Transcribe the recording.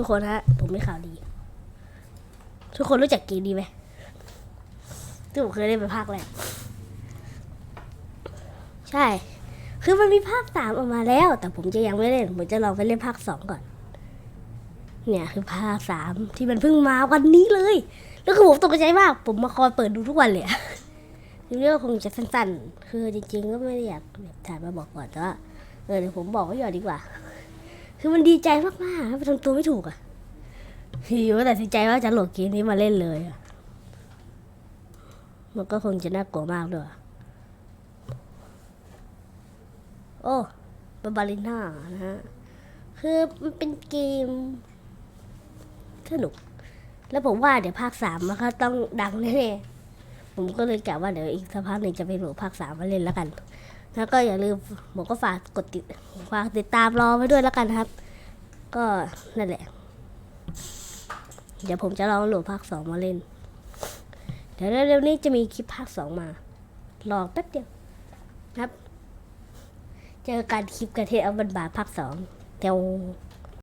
ทุกคนฮะ ผมมีข่าวดี ทุกคนรู้จักเกมดีไหมที่ผมเคยเล่นเป็นภาคแรกใช่ คือมันมีภาคสามออกมาแล้ว แต่ผมจะยังไม่เล่น ผมจะลองไปเล่นภาคสองก่อน เนี่ยคือภาคสามที่มันเพิ่งมาวันนี้เลย แล้วคือผมตกใจมาก ผมมาคอยเปิดดูทุกวันเลยอะทีนี้ก็คงจะสั้นๆ คือจริงๆก็ไม่ได้อยากแบบถ่ายมาบอกก่อนแต่ว่าเออเดี๋ยวผมบอกไว้ก่อนดีกว่า คือมันดีใจมากๆครับทำตัวไม่ถูกอะพี่ว่าแต่สินใจว่าจะโหลดเกมนี้มาเล่นเลยอะมันก็คงจะน่ากลัวมากด้วย โอ้บาบาลิน่านะฮะ คือมันเป็นเกม สนุก แล้วผมว่าเดี๋ยวภาคสามมันก็ต้องดังแน่ๆผมก็เลยกะว่าเดี๋ยวอีกสักพักหนึ่งจะไปโหลดภาคสามมาเล่นแล้วกัน แล้วก็อย่าลืมผมก็ฝากกดติดฝากติดตามรอไว้ด้วยแล้วกันครับ ก็นั่นแหละ เดี๋ยวผมจะลองโหลดภาคสองมาเล่น เดี๋ยวเร็วๆนี้จะมีคลิปภาคสองมา รอแป๊บเดียวครับ เจอกันคลิปกระเทศเอาบันบาภาคสองเดี๋ยว